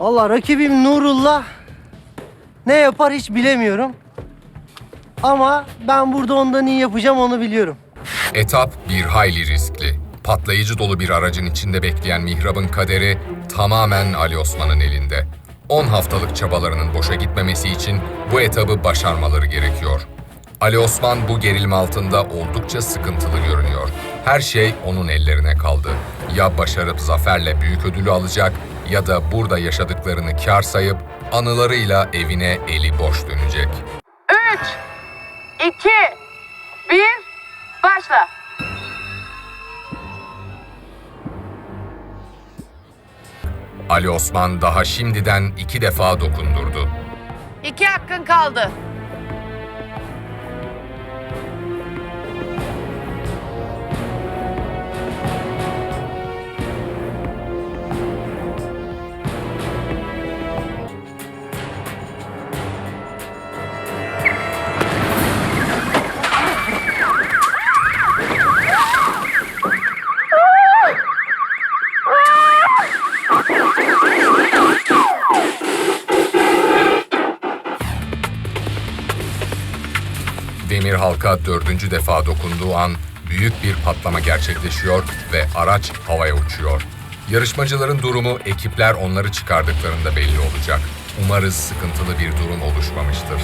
Allah rakibim Nurullah ne yapar hiç bilemiyorum. Ama ben burada ondan iyi yapacağım onu biliyorum. Etap bir hayli riskli. Patlayıcı dolu bir aracın içinde bekleyen Mihrab'ın kaderi tamamen Ali Osman'ın elinde. 10 haftalık çabalarının boşa gitmemesi için bu etabı başarmaları gerekiyor. Ali Osman bu gerilme altında oldukça sıkıntılı görünüyor. Her şey onun ellerine kaldı. Ya başarıp zaferle büyük ödülü alacak ya da burada yaşadıklarını kar sayıp anılarıyla evine eli boş dönecek. 3, 2, 1, başla. Ali Osman daha şimdiden iki defa dokundurdu. İki hakkın kaldı. Demir halka dördüncü defa dokunduğu an büyük bir patlama gerçekleşiyor ve araç havaya uçuyor. Yarışmacıların durumu ekipler onları çıkardıklarında belli olacak. Umarız sıkıntılı bir durum oluşmamıştır.